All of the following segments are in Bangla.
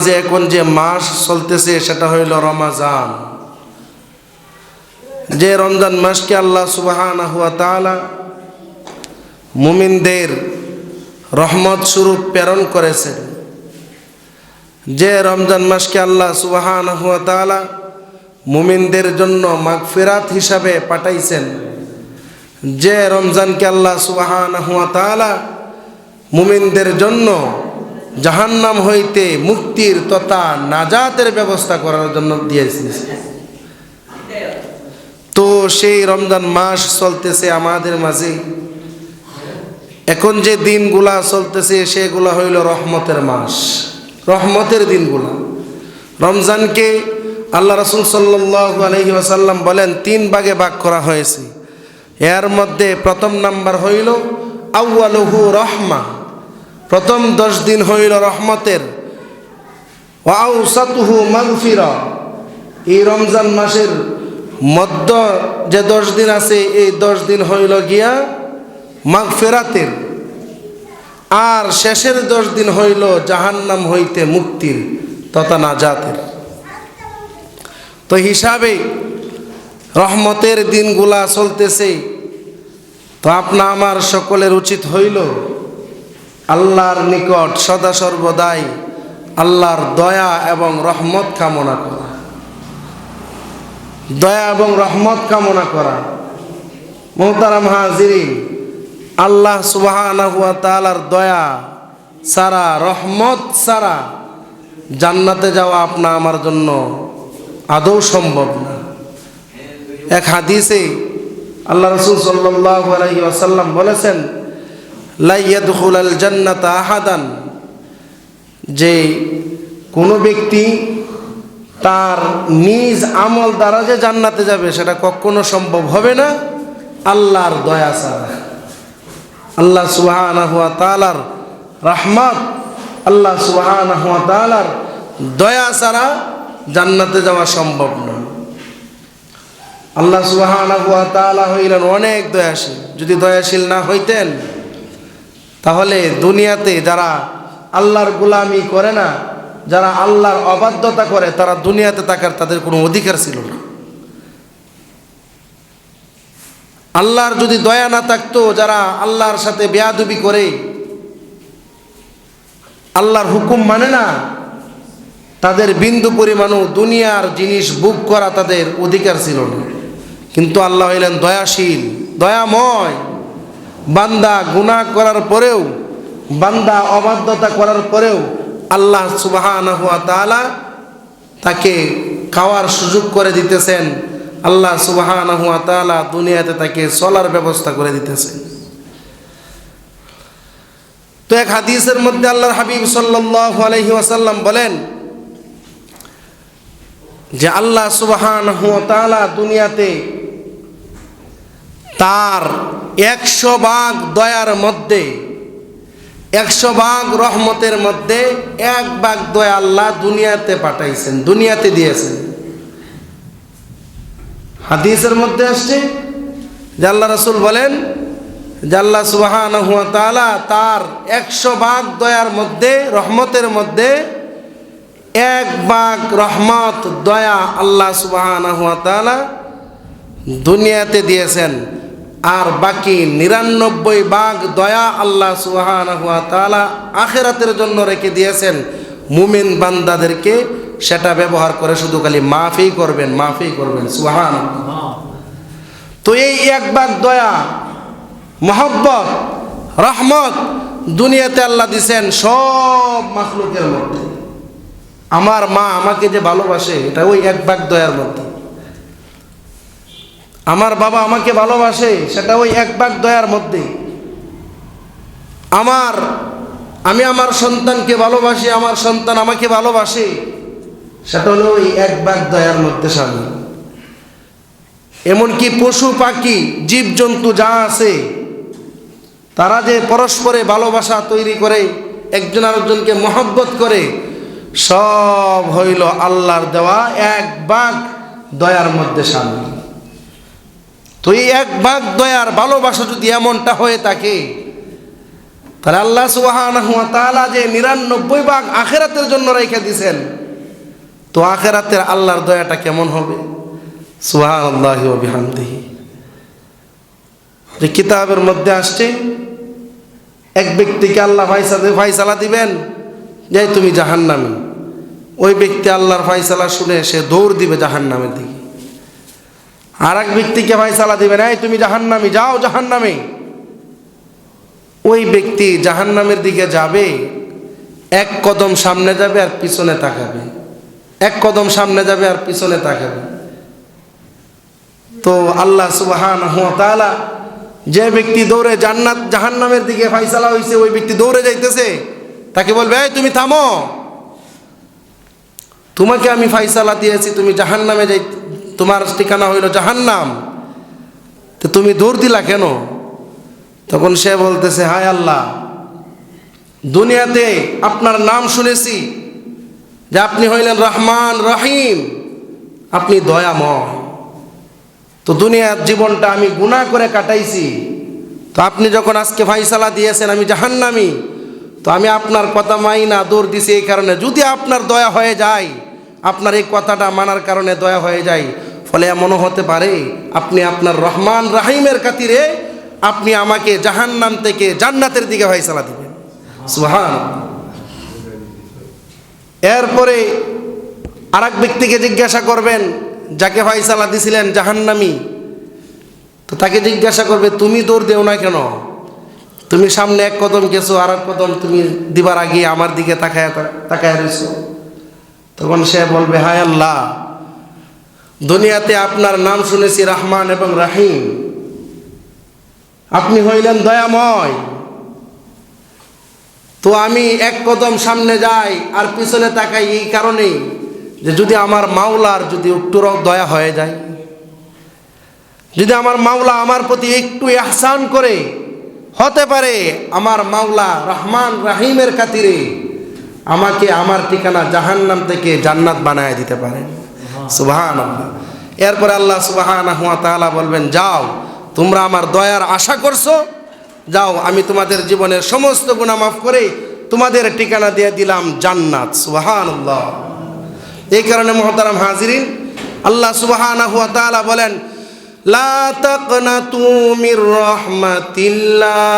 যে এখন যে মাস চলতেছে, সেটা হইল রমাজান। যে রমজান মাসকে আল্লাহ সুবাহানা হুয়া মুমিনদের রহমত স্বরূপ প্রেরণ করেছেন। যে রমজান মাসকে আল্লাহ তাআলা মুমিনদের জন্য মাগফিরাত হিসাবে পাঠাইছেন। যে রমজানকে আল্লাহ তাআলা মুমিনদের জন্য জাহান্নাম হইতে মুক্তির তথা নাজাতের ব্যবস্থা করার জন্য দিয়েছে। তো সেই রমজান মাস চলতেছে আমাদের মাঝে। এখন যে দিনগুলা চলতেছে, সেগুলা হইল রহমতের মাস। রহমতের দিনগুলা। রমজানকে আল্লাহ রসুল আসাল্লাম বলেন, তিন ভাগে ভাগ করা হয়েছে। এর মধ্যে প্রথম নাম্বার হইল আউ্বালহু রহমা। প্রথম দশ দিন হইল রহমতের। ওয়াউসাতুহু মাগফিরা। এই রমজান মাসের মধ্য যে দশ দিন আছে, এই দশ দিন হইল গিয়া মাগফেরাতের। আর শেষের দশ দিন হইল জাহান্নাম হইতে মুক্তির তথা নাজাতের। তো হিসাবে রহমতের দিনগুলা চলতেছে। তো আপনা আমার সকলের উচিত হইল আল্লাহর নিকট সদা সর্বদাই আল্লাহর দয়া এবং রহমত কামনা করা। দয়া এবং রহমত কামনা করা। মোহতারাম হাজিরি আল্লাহ সুবাহ দয়া সারা, রহমত সারা জান্নাতে যাওয়া আপনা আমার জন্য আদৌ সম্ভব না। এক হাদিসে আল্লাহ রসুল সাল্লাহ আলহি আসাল্লাম বলেছেন লাইয়াদুল আল জান্নাত আহাদান। যে কোনো ব্যক্তি তার নিজ আমল দ্বারা যে জান্নাতে যাবে, সেটা কখনো সম্ভব হবে না। আল্লাহর দয়া ছাড়া। আল্লাহ সুবাহানা হুয়া তালার রাহমাত, আল্লাহ সুবাহানা হুয়া তালার দয়া ছাড়া জান্নাতে যাওয়া সম্ভব না। আল্লাহ সুবাহানা হুয়া তালা হইলেন অনেক দয়াশীল। যদি দয়াশীল না হইতেন তাহলে দুনিয়াতে যারা আল্লাহর গুলামি করে না, যারা আল্লাহর অবাধ্যতা করে, তারা দুনিয়াতে থাকার তাদের কোনো অধিকার ছিল না। আল্লাহর যদি দয়া না থাকতো, যারা আল্লাহর সাথে বেয়াদুবি করে, আল্লাহর হুকুম মানে না, তাদের বিন্দু পরিমাণও দুনিয়ার জিনিস বুক করা তাদের অধিকার ছিল না। কিন্তু আল্লাহ হইলেন দয়াশীল, দয়াময়। বান্দা গুণা করার পরেও, বান্দা অবাধ্যতা করার পরেও আল্লাহ সুবাহ তালা তাকে খাওয়ার সুযোগ করে দিতেছেন। আল্লাহ সুবাহ তালা দুনিয়াতে তাকে চলার ব্যবস্থা করে দিতেছেন। তো এক হাদিসের মধ্যে আল্লাহর হাবিব সাল্লাহ আলহি ওয়াসাল্লাম বলেন যে আল্লাহ সুবাহ তালা দুনিয়াতে তার একশো ভাগ দয়ার মধ্যে, একশো ভাগ রহমতের মধ্যে, এক ভাগ দয়া আল্লাহ দুনিয়াতে পাঠাইছেন, দুনিয়াতে দিয়েছেন। হাদিসের মধ্যে আসছে আল্লাহ রসুল বলেন আল্লাহ সুবাহান তার একশো ভাগ দয়ার মধ্যে, রহমতের মধ্যে এক ভাগ রহমত, দয়া আল্লাহ সুবাহান দুনিয়াতে দিয়েছেন। আর বাকি নিরানব্বই বাঘ দয়া আল্লাহ সুহান আখেরাতের জন্য রেখে দিয়েছেন। মুমিন বান্দাদেরকে সেটা ব্যবহার করে শুধু খালি মাফি করবেন মাফি করবেন সুহান তো এই এক বাঘ দয়া, মহব্বত, রহমত দুনিয়াতে আল্লাহ দিছেন সব মাখলুকের মধ্যে। আমার মা আমাকে যে ভালোবাসে, এটা ওই এক ভাগ দয়ার মধ্যে। আমার বাবা আমাকে ভালোবাসে, সেটা ওই এক ভাগ দয়ার মধ্যে। আমার, আমি আমার সন্তানকে ভালোবাসি, আমার সন্তান আমাকে ভালোবাসে, সেটা হলো ওই এক ভাগ দয়ার মধ্যে সামিল এমনকি পশু, পাখি, জীবজন্তু যা আছে, তারা যে পরস্পরে ভালোবাসা তৈরি করে, একজন আরেকজনকে মহব্বত করে, সব হইল আল্লাহর দেওয়া এক ভাগ দয়ার মধ্যে সামিল তো এই এক ভাগ দয়ার ভালোবাসা যদি এমনটা হয়ে থাকে, তাহলে আল্লাহ তাআলা যে নিরানব্বই ভাগ আখেরাতের জন্য রেখে দিছেন তো আখেরাতের আল্লাহর দয়াটা কেমন হবে? সুবহানাল্লাহি ওয়া বিহামদিহি। যে কিতাবের মধ্যে আসছে, এক ব্যক্তিকে আল্লাহ ফাইসালা দিবেন, যে তুমি জাহান্নামী। ওই ব্যক্তি আল্লাহর ফাইসালা শুনে সে দৌড় দিবে জাহান্নামের দিকে। আর এক ব্যক্তিকে ফাইসালা দিবেন, এই, তুমি জাহান্নামী, যাও জাহান্নামে। ওই ব্যক্তি জাহান্নামের দিকে যাবে, এক কদম সামনে যাবে আর পিছনে তাকাবে। এক কদম সামনে যাবে আর পিছনে তাকাবে। তো আল্লাহ সুবাহান যে ব্যক্তি দৌড়ে জান্নাত, জাহান্নামের দিকে ফাইসালা হয়েছে ওই ব্যক্তি দৌড়ে যাইতেছে। তাকে বলবে, এই, তুমি থামো। তোমাকে আমি ফাইসালা দিয়েছি, তুমি জাহান্নামে যাই তোমার ঠিকানা হইল জাহান্নাম। তো তুমি দৌড় দিলা কেন? তখন সে বলতেছে, হায় আল্লাহ, দুনিয়াতে আপনার নাম শুনেছি যে আপনি হইলেন রহমান রহিম, আপনি দয়াময়। তো দুনিয়ার জীবনটা আমি গুনাহ করে কাটাইছি। তো আপনি যখন আজকে ফাইসালা দিয়েছেন আমি জাহান্নামি, তো আমি আপনার কথা মাই না দৌড় দিছি এই কারণে। যদি আপনার দয়া হয়ে যায়, আপনার এই কথাটা মানার কারণে দয়া হয়ে যায়। ফলে এমনও হতে পারে, আপনি আপনার রহমান রাহিমের খাতিরে আপনি আমাকে জাহান্নাম থেকে জান্নাতের দিকে ফাইসালা দিবেন। সুহান এরপরে আর এক ব্যক্তিকে জিজ্ঞাসা করবেন, যাকে ফাইসালা দিছিলেন জাহান্নামি, তো তাকে জিজ্ঞাসা করবে, তুমি দৌড় দেও না কেন? তুমি সামনে এক কদম গেছো আর এক কদম তুমি দিবার আগে আমার দিকে তাকায় তাকায় রয়েছো তখন সে বলবে, হায় আল্লাহ দুনিয়াতে আপনার নাম শুনেছি রহমান এবং রাহিম। আপনি হইলেন দয়াময়। তো আমি এক কদম সামনে যাই আর পিছনে তাকাই এই কারণেই যে যদি আমার মাওলার যদি একটু দয়া হয়ে যায়, যদি আমার মাওলা আমার প্রতি একটু আহসান করে, হতে পারে আমার মাওলা রহমান রাহিমের খাতিরে আমাকে আমার ঠিকানা জাহান্নাম থেকে জান্নাত বানায় দিতে পারেন। সুবাহান এরপরে আল্লাহ সুবাহান হুয়া তালা বলবেন, যাও, তোমরা আমার দয়ার আশা করছ? যাও, আমি তোমাদের জীবনের সমস্ত গুণা মাফ করে তোমাদের ঠিকানা দিয়ে দিলাম জান্নাত। সুবাহান এই কারণে মহতারাম হাজিরিন, আল্লাহ সুবাহানা হুয়া তালা বলেন, লা তাকনাতু মির রাহমাতিল্লাহ।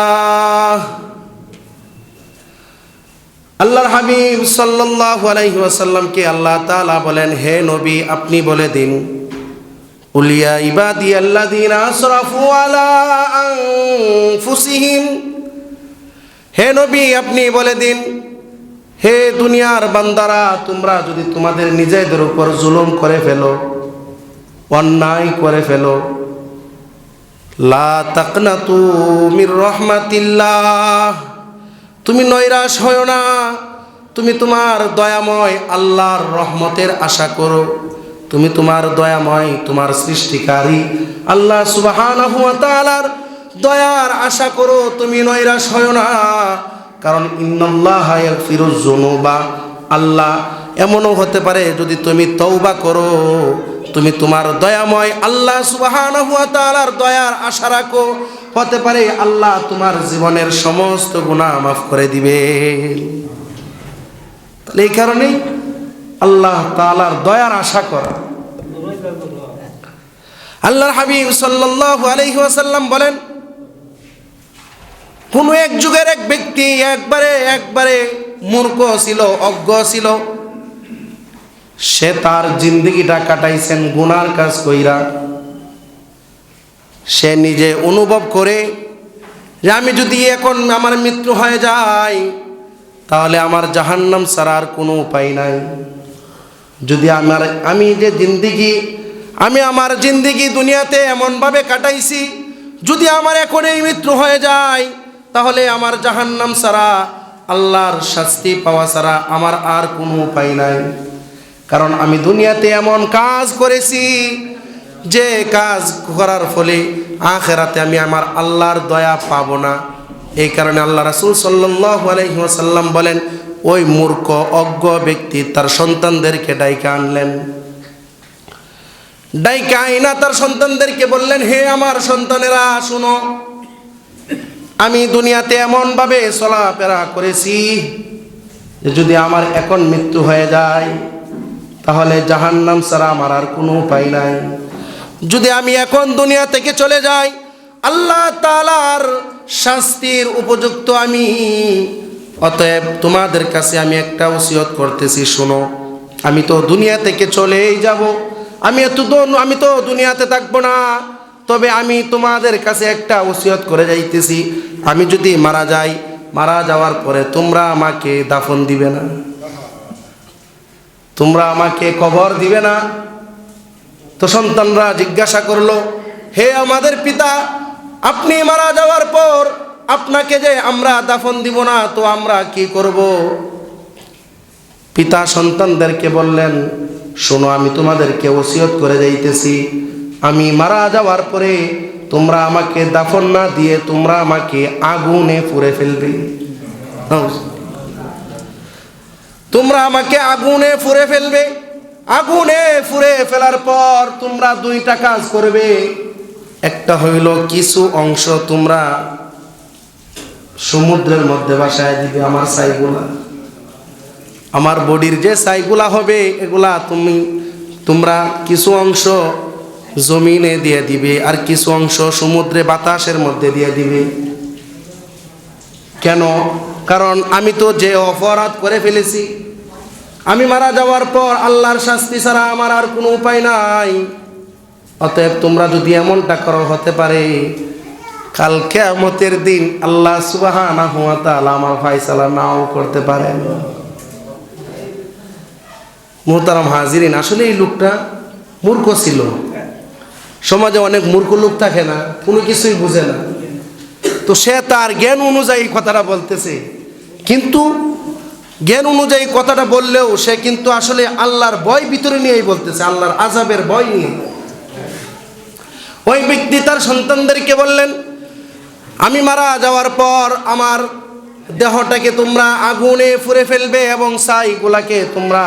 আল্লাহর হাবিব সাল্লাল্লাহু আলাইহি ওয়াসাল্লামকে আল্লাহ তাআলা বলেন, হে নবী, আপনি বলে দিন উলিয়া ইবাদি আল্লাযিনা আসরাফু আলা আনফুসিহিম হে নবী, আপনি বলে দিন, হে দুনিয়ার বান্দারা, তোমরা যদি তোমাদের নিজেদের উপর জুলুম করে ফেলো, অন্যায় করে ফেলো, লা তাকনাতু মির রহমাতিল্লাহ তুমি নৈরাশ হয় না। তুমি তোমার দয়াময় আল্লাহর রহমতের আশা করো। তুমি তোমার দয়াময়, তোমার সৃষ্টিকারী আল্লাহ তাআলার দয়ার আশা করো। তুমি নৈরাশ হয় না। কারণ ইন্নাল্লাহ ইয়াগফিরুজ যুনুবা। আল্লাহ এমনও হতে পারে যদি তুমি তৌবা করো। তুমি তোমার দয়াময় আল্লাহ সুবহানাহু ওয়া তাআলার দয়ার আশা রাখো। হতে পারে আল্লাহ তোমার জীবনের সমস্ত গুনাহ মাফ করে দিবে। তাহলে এই কারণেই আল্লাহ তাআলার দয়ার আশা করা। আল্লাহর হাবিব সাল্লাল্লাহু আলাইহি ওয়াসাল্লাম বলেন, কোন এক যুগের এক ব্যক্তি একবারে একবারে মূর্খ ছিল, অজ্ঞ ছিল। সে তার জিন্দগিটা কাটাইছেন, গুনার কাজ কইরা। সে নিজে অনুভব করে যে আমি যদি এখন আমার মৃত্যু হয়ে যায় তাহলে আমার জাহান্নাম ছাড়া কোনো উপায় নাই। যদি আমার, আমি যে জিন্দিগি, আমি আমার জিন্দিগি দুনিয়াতে এমনভাবে কাটাইছি, যদি আমার এখন এই মৃত্যু হয়ে যায়, তাহলে আমার জাহান্নাম ছাড়া, আল্লাহর শাস্তি পাওয়া ছাড়া আমার আর কোনো উপায় নাই। কারণ আমি দুনিয়াতে এমন কাজ করেছি যে কাজ করার ফলে আখেরাতে আমি আমার আল্লাহর দয়া পাব না। এই কারণে আল্লাহ রাসুল সাল্লাহ আলহিহাসাল্লাম বলেন, ওই মূর্খ, অজ্ঞ ব্যক্তি তার সন্তানদেরকে ডাইকে আনলেন। ডাইকে আইনা তার সন্তানদেরকে বললেন, হে আমার সন্তানেরা, শুনো, আমি দুনিয়াতে এমনভাবে চলাফেরা করেছি যে যদি আমার এখন মৃত্যু হয়ে যায়, তাহলে জাহান্নাম ছাড়া আমার আর কোনো উপায় নাই। যদি আমি এখন দুনিয়া থেকে চলে যাই, আল্লাহ তালার শাস্তির উপযুক্ত আমি। অতএব তোমাদের কাছে আমি একটা ওসিয়ত করতেছি, শোনো, আমি তো দুনিয়া থেকে চলেই যাব। আমি এত আমি তো দুনিয়াতে থাকব না। তবে আমি তোমাদের কাছে একটা ওসিয়ত করে যাইতেছি, আমি যদি মারা যাই, মারা যাওয়ার পরে তোমরা আমাকে দাফন দিবে না। তোমরা আমাকে কবর দিবে না। তো সন্তানরা জিজ্ঞাসা করল, হে আমাদের পিতা, আপনি মারা যাওয়ার পর আপনাকে যে আমরা দাফন দিব না, তো আমরা কি করব? পিতা সন্তানদেরকে বললেন, শোনো, আমি তোমাদেরকে ওসিয়ত করে যাইতেছি আমি মারা যাওয়ার পরে তোমরা আমাকে দাফন না দিয়ে তোমরা আমাকে আগুনে পুড়ে ফেলবে। তোমরা আমাকে আগুনে ফুরে ফেলবে। আগুনে ফুরে ফেলার পর তোমরা দুইটা কাজ করবে। একটা হইল কিছু অংশ তোমরা সমুদ্রের মধ্যে বাসায় দিবে আমার সাইগুলা আমার বডির যে সাইগুলা হবে, এগুলা তুমি, তোমরা কিছু অংশ জমিনে দিয়ে দিবে আর কিছু অংশ সমুদ্রে বাতাসের মধ্যে দিয়ে দিবে। কেন? কারণ আমি তো যে অপরাধ করে ফেলেছি আমি মারা যাওয়ার পর আল্লাহর শাস্তি ছাড়া আমার আর কোনো উপায় নাই। অতএব তোমরা যদি এমনটা করো, হতে পারে কাল কেয়ামতের দিন আল্লাহ সুবাহানা হুয়া তাআলা আমার ফাইসালা নাও করতে পারেন। মোহতারাম হাজিরিন, আসলে এই লোকটা মূর্খ ছিল। সমাজে অনেক মূর্খ লোক থাকে না, কোনো কিছুই বুঝে না। তো সে তার জ্ঞান অনুযায়ী কথাটা বলতেছে। কিন্তু জ্ঞান অনুযায়ী কথাটা বললেও সে কিন্তু আসলে আল্লাহর ভয় ভিতরে নিয়েই বলতেছে, আল্লাহর আজাবের ভয় নিয়ে। ওই ব্যক্তি তার সন্তানদেরকে বললেন, আমি মারা যাওয়ার পর আমার দেহটাকে তোমরা আগুনে ফুরে ফেলবে এবং ছাইগুলাকে তোমরা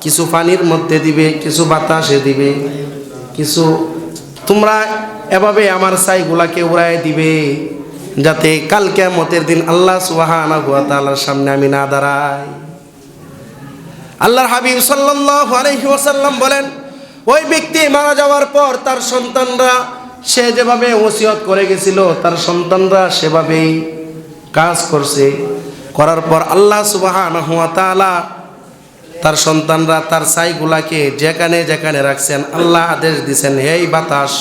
কিছু পানির মধ্যে দিবে, কিছু বাতাসে দিবে, কিছু তোমরা এভাবে আমার ছাইগুলাকে উড়াই দিবে। যাতে কালকে মতের দিন আল্লাহ তাআলার সামনে আমি না দাঁড়াই। আল্লাহর হাবিব সাল্লাল্লাহু আলাইহি বলেন, ওই ব্যক্তি মারা যাওয়ার পর তার সন্তানরা সে যেভাবে ওসিয়ত করে গেছিল, তার সন্তানরা সেভাবেই কাজ করছে। করার পর আল্লাহ তাআলা তার সন্তানরা তার ছাইগুলাকে যেখানে যেখানে রাখছেন, আল্লাহ আদেশ দিছেন, হেই বাতাস,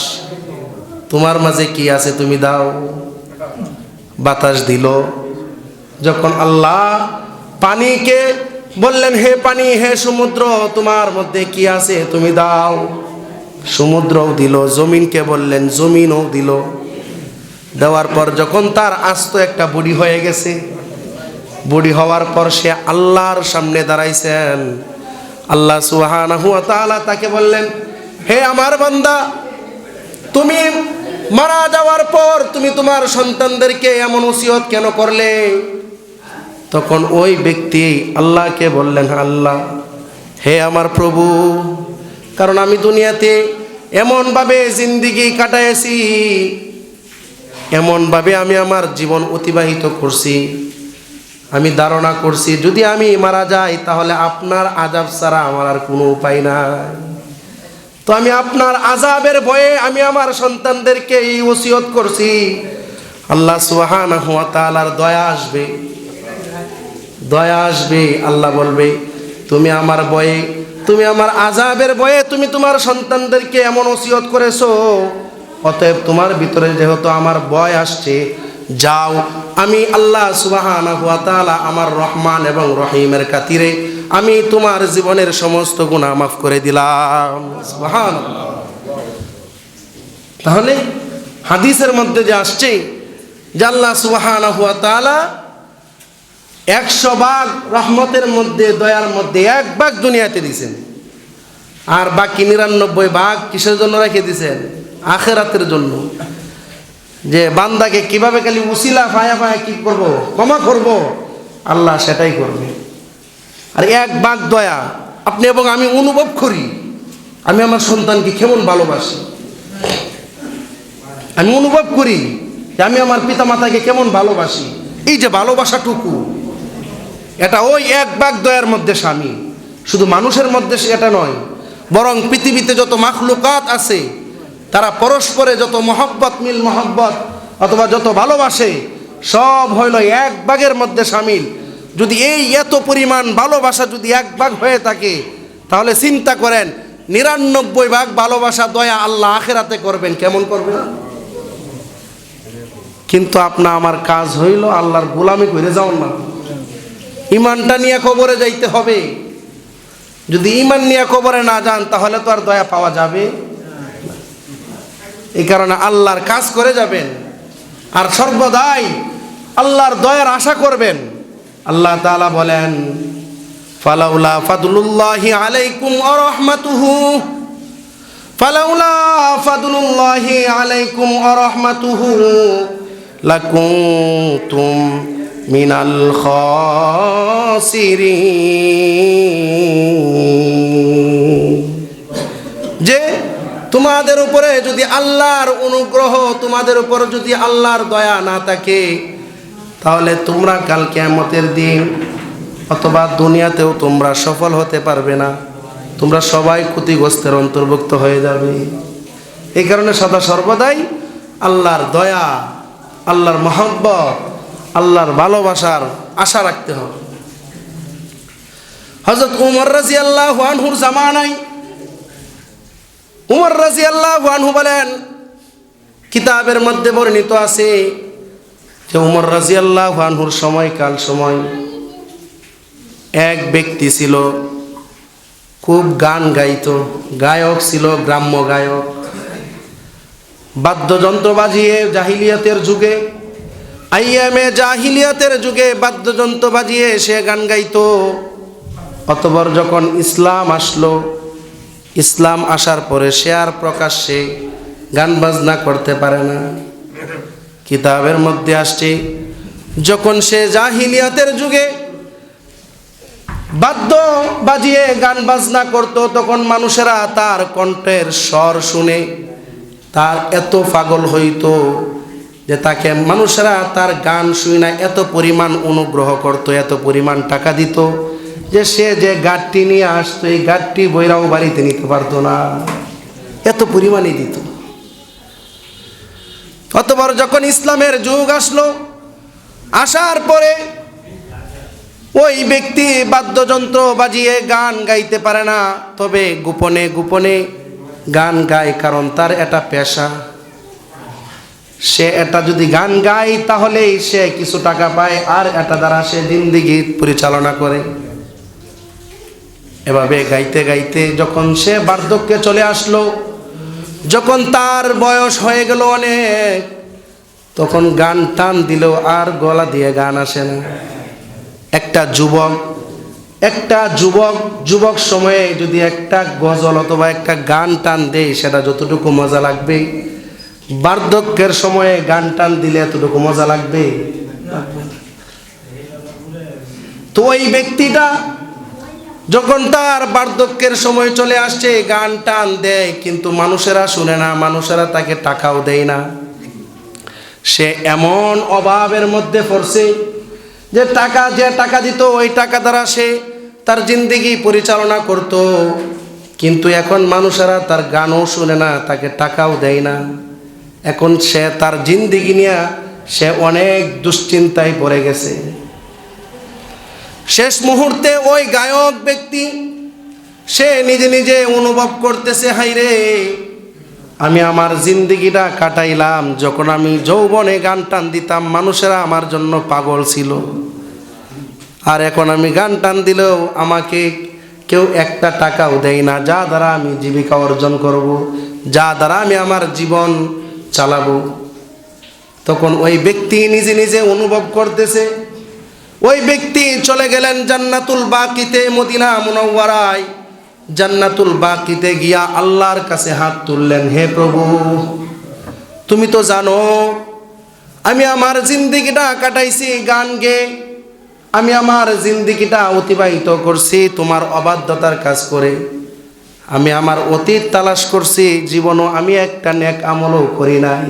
তোমার মাঝে কি আছে তুমি দাও। বাতাস দিল। যখন আল্লাহ পানিকে বললেন, হে পানি, হে সমুদ্র, তোমার মধ্যে কি আছে? তুমি দাও। সমুদ্রও দিল, জমিনকে বললেন, জমিনও দিল। দেওয়ার পর যখন তার আস্ত একটা বুড়ি হয়ে গেছে, বুড়ি হওয়ার পর সে আল্লাহর সামনে দাঁড়াইছেন। আল্লাহ ওয়া তাকে বললেন, হে আমার বান্দা, তুমি মারা যাওয়ার পর তুমি তোমার সন্তানদেরকে এমন ওসিয়ত কেন করলে? তখন ওই ব্যক্তি আল্লাহকে বললেন, আল্লাহ, হে আমার প্রভু, কারণ আমি দুনিয়াতে এমনভাবে জিন্দিগি কাটাইছি, এমনভাবে আমি আমার জীবন অতিবাহিত করছি, আমি ধারণা করছি, যদি আমি মারা যাই তাহলে আপনার আজাব ছাড়া আমার আর কোনো উপায় নাই। তো আমি আপনার আজাবের ভয়ে আমি আমার সন্তানদেরকে এই ওসিয়ত করছি। আল্লাহ সুবহানাহু ওয়া তাআলার দয়া আসবে। দয়া আসবে, আল্লাহ বলবে, তুমি আমার বয়ে তুমি আমার আজাবের বয়ে তুমি তোমার সন্তানদেরকে এমন ওসিয়ত করেছ, অতএব তোমার ভিতরে যেহেতু আমার বয় আসছে, যাও, আমি আল্লাহ তাআলা আমার রহমান এবং রহিমের খাতিরে আমি তোমার জীবনের সমস্ত গুনাহ মাফ করে দিলাম। তাহলে হাদিসের মধ্যে যে আসছে জাল্লা ওয়া তাআলা একশো ভাগ রহমতের মধ্যে, দয়ার মধ্যে এক ভাগ দুনিয়াতে দিছেন আর বাকি নিরানব্বই ভাগ কিসের জন্য রেখে দিছেন আখেরাতের জন্য। যে বান্দাকে কীভাবে খালি উসিলা ফায়া ফায়া কি করব? ক্ষমা করব? আল্লাহ সেটাই করবে। আর এক ভাগ দয়া, আপনি এবং আমি অনুভব করি, আমি আমার সন্তানকে কেমন ভালোবাসি। আমি অনুভব করি যে আমি আমার পিতা মাতাকে কেমন ভালোবাসি। এই যে ভালোবাসাটুকু, এটা ওই এক বাগ দয়ার মধ্যে স্বামী। শুধু মানুষের মধ্যে এটা নয়, বরং পৃথিবীতে যত মাখলুকাত আছে, তারা পরস্পরে যত মহব্বত, মিল মহব্বত অথবা যত ভালোবাসে, সব হইল এক বাগের মধ্যে সামিল। যদি এই এত পরিমাণ ভালোবাসা যদি এক ভাগ হয়ে থাকে, তাহলে চিন্তা করেন, নিরানব্বই ভাগ ভালোবাসা দয়া আল্লাহ আখেরাতে করবেন, কেমন করবেন কিন্তু আপনা আমার কাজ হইল আল্লাহর গোলামি করে যাও না। ইমানটা নিয়ে কবরে যাইতে হবে। যদি ইমান নিয়ে কবরে না যান, তাহলে তো আর দয়া পাওয়া যাবে। এই কারণে আল্লাহর কাজ করে যাবেন। আর সর্বদাই আল্লাহর দয়ার আশা করবেন। আল্লাহ তাআলা বলেন, ফালাউলা ফাদুলুল্লাহি আলাইকুম ওয়া রাহমাতুহু। ফালাউলা ফাদুলুল্লাহি আলাইকুম ওয়া রাহমাতুহু লাকুনতুম মিনাল খাসিরিন। যে তোমাদের উপরে যদি আল্লাহর অনুগ্রহ, তোমাদের উপর যদি আল্লাহর দয়া না থাকে তাহলে তোমরা কাল কেয়ামতের দিন অথবা দুনিয়াতেও তোমরা সফল হতে পারবে না। তোমরা সবাই ক্ষতিগ্রস্তের অন্তর্ভুক্ত হয়ে যাবে। এই কারণে সদা সর্বদাই আল্লাহর দয়া, আল্লাহর মহব্বত, আল্লাহর ভালোবাসার আশা রাখতে হবে। হজরত উমর রাজি আল্লাহ আনহুর জামানায় উমর রাজি আল্লাহ আনহু বলেন, কিতাবের মধ্যে বর্ণিত আছে যে উমর রাজি আল্লাহ আনহুর সময়কাল সময় এক ব্যক্তি ছিল, খুব গান গাইত, গায়ক ছিল, গ্রাম্য গায়ক। বাদ্যযন্ত্র বাজিয়ে জাহিলিয়াতের যুগে আইয়ামে জাহিলিয়াতের যুগে বাদ্যযন্ত্র বাজিয়ে সে গান গাইত। অতবর যখন ইসলাম আসলো, ইসলাম আসার পরে সে আর প্রকাশ্যে গান বাজনা করতে পারে না। কিতাবের মধ্যে আসছে, যখন সে জাহিলিয়াতের যুগে বাদ্য বাজিয়ে গান বাজনা করত, তখন মানুষেরা তার কণ্ঠের স্বর শুনে তার এত পাগল হইতো যে তাকে মানুষেরা তার গান শুই না, এত পরিমাণ অনুগ্রহ করত, এত পরিমাণ টাকা দিত যে সে যে গাঠটি নিয়ে আসতো, এই গাঠটি বইরাও বাড়িতে নিতে পারতো না। এত পরিমাণই দিত। অতবার যখন ইসলামের যুগ আসলো, আসার পরে ওই ব্যক্তি বাদ্যযন্ত্র বাজিয়ে গান গাইতে পারে না, তবে গোপনে গোপনে গান গায়, কারণ তার এটা পেশা। সে এটা যদি গান গায়, তাহলেই সে কিছু টাকা পায়, আর এটা দ্বারা সে জিন্দিগি পরিচালনা করে। এভাবে গাইতে গাইতে যখন সে বার্ধক্যে চলে আসলো যখন তার বয়স হয়ে গেল অনেক, তখন গান টান দিলেও আর গলা দিয়ে গান আসে না। একটা যুবক একটা যুবক যুবক সময়ে যদি একটা গজল অথবা একটা গান টান দেয়, সেটা যতটুকু মজা লাগবে, বার্ধক্যের সময়ে গান টান দিলে এতটুকু মজা লাগবে। তো ওই ব্যক্তিটা যখন তার বার্ধক্যের সময় চলে আসছে গান টান দেয়, কিন্তু মানুষেরা শুনে না, মানুষেরা তাকে টাকাও দেয় না। সে এমন অভাবের মধ্যে পড়ছে যে টাকা যে টাকা দিত, ওই টাকা দ্বারা সে তার জিন্দিগি পরিচালনা করত। কিন্তু এখন মানুষেরা তার গানও শুনে না, তাকে টাকাও দেয় না। এখন সে তার জিন্দিগি নিয়ে সে অনেক দুশ্চিন্তায় পড়ে গেছে। শেষ মুহূর্তে ওই গায়ক ব্যক্তি, সে নিজে নিজে অনুভব করতেছে, হাইরে, আমি আমার জিন্দিগিটা কাটাইলাম। যখন আমি যৌবনে গান টান দিতাম, মানুষেরা আমার জন্য পাগল ছিল। আর এখন আমি গান টান দিলেও আমাকে কেউ একটা টাকাও দেয় না। যা দ্বারা আমি জীবিকা অর্জন করব, যা দ্বারা আমি আমার জীবন চালাবো। তখন ওই ব্যক্তি নিজে নিজে অনুভব করতেছে ওই ব্যক্তি চলে গেলেন জান্নাতুল বাকিতে মদিনা মুনওয়ারায়। জান্নাতুল বাকিতে গিয়া আল্লাহর কাছে হাত তুললেন, হে প্রভু, তুমি তো জানো, আমি আমার জিন্দিগিটা কাটাইছি গান গে আমি আমার জিন্দিগিটা অতিবাহিত করছি তোমার অবাধ্যতার কাজ করে। আমি আমার অতীত তালাশ করছি, জীবনও আমি একটা নেক আমলও করি নাই।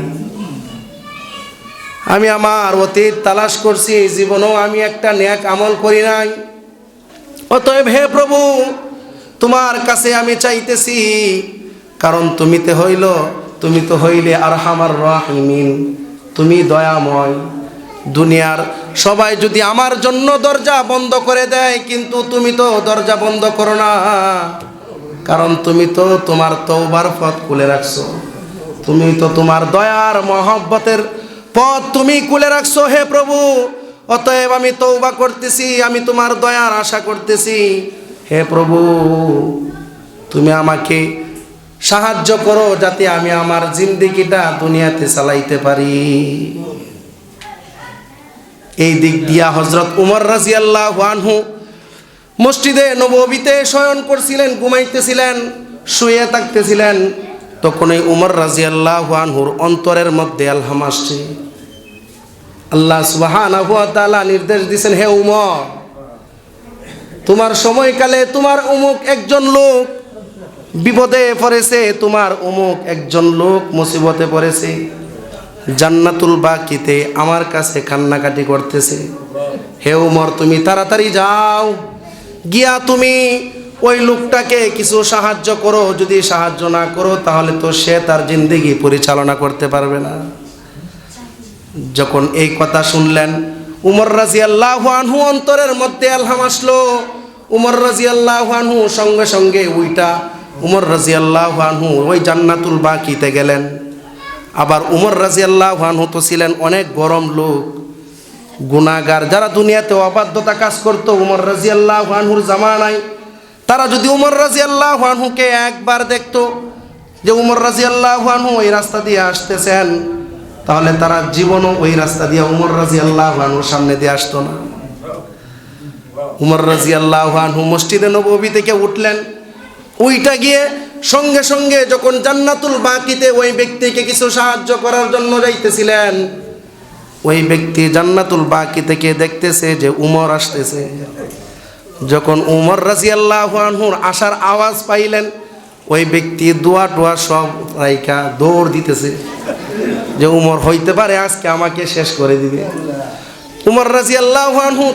আমি আমার অতীত তালাশ করছি, এই জীবনেও আমি একটা ন্যাক আমল করি নাই। অতএব হে প্রভু, তোমার কাছে আমি চাইতেছি, কারণ তুমিতে হইল, তুমি তো হইলে আর হামার রাহিমিন, তুমি দয়াময়। দুনিয়ার সবাই যদি আমার জন্য দরজা বন্ধ করে দেয়, কিন্তু তুমি তো দরজা বন্ধ করো না। কারণ তুমি তো তোমার তৌবার পথ খুলে রাখছো। তুমি তো তোমার দয়ার মহব্বতের পথ তুমি কুলে রাখছো হে প্রভু। অতএব আমি তৌবা করতেছি, আমি তোমার দয়ার আশা করতেছি। হে প্রভু, তুমি আমাকে সাহায্য করো যাতে আমি আমার জিন্দিগিটা দুনিয়াতে চালাইতে পারি। এই দিক দিয়া হজরত উমর রাজি আল্লাহ আনহু মসজিদে নবীতে শয়ন করছিলেন, ঘুমাইতেছিলেন, শুয়ে থাকতেছিলেন। তখন এই উমর রাজি আল্লাহ আনহুর অন্তরের মধ্যে আলহাম আসছে। আল্লাহ সুবাহান নির্দেশ দিছেন, হে উমর, তোমার সময়কালে তোমার অমুক একজন লোক বিপদে পড়েছে, তোমার অমুক একজন লোক মুসিবতে পড়েছে, জান্নাতুল বাকিতে আমার কাছে কান্নাকাটি করতেছে। হে উমর, তুমি তাড়াতাড়ি যাও, গিয়া তুমি ওই লোকটাকে কিছু সাহায্য করো, যদি সাহায্য না করো, তাহলে তো সে তার জিন্দিগি পরিচালনা করতে পারবে না। যখন এই কথা শুনলেন, উমর রাজি আল্লাহ অন্তরের মধ্যে আলহাম আসলো। উমর রাজি সঙ্গে সঙ্গে উইটা উমর রাজি আল্লাহ ওই জান্নাতুল বাকিতে গেলেন। আবার উমর রাজি আল্লাহ তো ছিলেন অনেক গরম লোক গুণাগার যারা দুনিয়াতে অবাধ্যতা কাজ করতো, উমর রাজি আনহুর জামানায়, তারা যদি উমর রাজি আল্লাহ একবার দেখতো যে উমর রাজি আল্লাহ আনহু ওই রাস্তা দিয়ে আসতেছেন তাহলে তারা জীবনও ওই রাস্তা দিয়ে উমর রাজি আল্লাহ আনহুর সামনে দিয়ে আসতো না। উমর রাজি আল্লাহ আনহু মসজিদে নবী থেকে উঠলেন। ওইটা গিয়ে সঙ্গে সঙ্গে যখন জান্নাতুল বাকিতে ওই ব্যক্তিকে কিছু সাহায্য করার জন্য যাইতেছিলেন, ওই ব্যক্তি জান্নাতুল বাকি থেকে দেখতেছে যে উমর আসতেছে। যখন উমর রাজি আল্লাহ আনহুর আসার আওয়াজ পাইলেন, ওই ব্যক্তি দোয়া টোয়া সব রাইকা দৌড় দিতেছে। যে উমর হইতে পারে, আজকে আমাকে শেষ করে দিবে। উমর রাজি আল্লাহ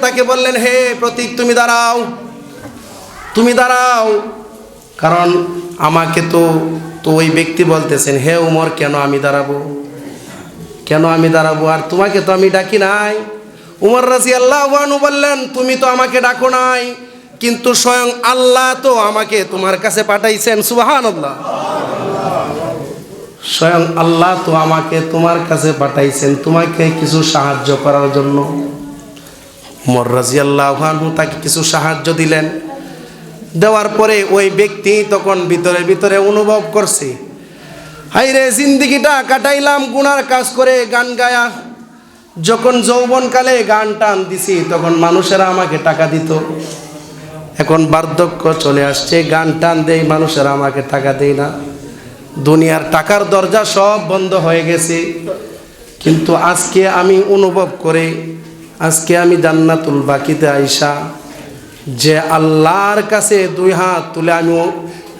তাকে বললেন, হে প্রতীক, তুমি দাঁড়াও। তুমি দাঁড়াও। কারণ আমাকে তো তো ওই ব্যক্তি বলতেছেন, হে উমর, কেন আমি দাঁড়াবো? কেন আমি দাঁড়াবো? আর তোমাকে তো আমি ডাকি নাই। উমর রাজি আল্লাহ আনহু বললেন, তুমি তো আমাকে ডাকো নাই, কিন্তু স্বয়ং আল্লাহ তো আমাকে তোমার কাছে পাঠাইছেন সুবাহান আল্লাহ স্বয়ং আল্লাহ তো আমাকে তোমার কাছে পাঠাইছেন, তোমাকে কিছু সাহায্য করার জন্য। উমর রাজি আল্লাহ আনহু তাকে কিছু সাহায্য দিলেন। দেওয়ার পরে ওই ব্যক্তি তখন ভিতরে ভিতরে অনুভব করছে। হাই রে জিন্দিগিটা কাটাইলাম, গুনার কাজ করে গান গায়া। যখন যৌবনকালে গান টান দিছি, তখন মানুষেরা আমাকে টাকা দিত। এখন বার্ধক্য চলে আসছে, গান টান দেই, মানুষেরা আমাকে টাকা দেয় না। দুনিয়ার টাকার দরজা সব বন্ধ হয়ে গেছে। কিন্তু আজকে আমি অনুভব করে, আজকে আমি জান্নাতুল বাকিতে আইসা, যে আল্লাহর কাছে দুই হাত তুলে আমি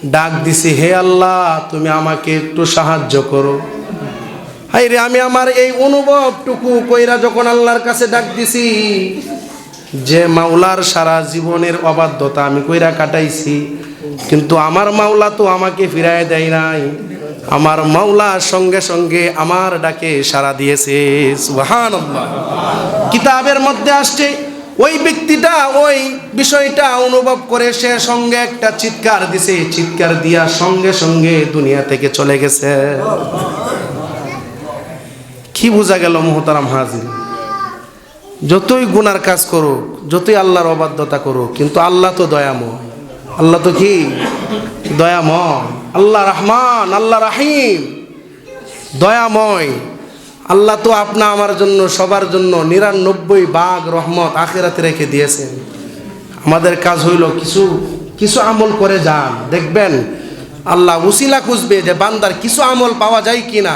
ডাক দিছি, হে আল্লাহ, তুমি আমাকে একটু সাহায্য করো। হাই রে, আমি আমার এই অনুভবটুকু কইরা যখন আল্লাহর কাছে ডাক দিছি, যে মাওলার সারা জীবনের অবাধ্যতা আমি কইরা কাটাইছি। কিন্তু আমার মাওলা তো আমাকে ফিরায় দেয় নাই। আমার মাওলা সঙ্গে সঙ্গে আমার ডাকে সারা দিয়েছে। সুবহানাল্লাহ। কিতাবের মধ্যে আসছে, ওই ব্যক্তিটা ওই বিষয়টা অনুভব করে সে সঙ্গে একটা চিৎকার দিছে। চিৎকার দিয়া সঙ্গে সঙ্গে দুনিয়া থেকে চলে গেছে। কি বোঝা গেল মোহতারাম হাজির? যতই গুনার কাজ করুক, যতই আল্লাহর অবাধ্যতা করুক, কিন্তু আল্লাহ তো দয়াময়। আল্লাহ তো কি? দয়াময়। আল্লাহ রহমান, আল্লাহ রাহিম। দয়াময়। আল্লাহ তো আপনা আমার জন্য, সবার জন্য নিরানব্বই বাঘ রহমত আখেরাতে রেখে দিয়েছেন। আমাদের কাজ হইল কিছু কিছু আমল করে যান। দেখবেন, আল্লাহ উসিলা খুঁজবে যে বান্দার কিছু আমল পাওয়া যায় কি না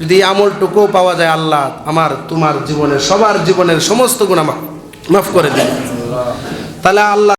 যদি আমলটুকুও পাওয়া যায়, আল্লাহ আমার, তোমার জীবনের, সবার জীবনের সমস্ত গুণা মাফ করে দেন। তাহলে আল্লাহ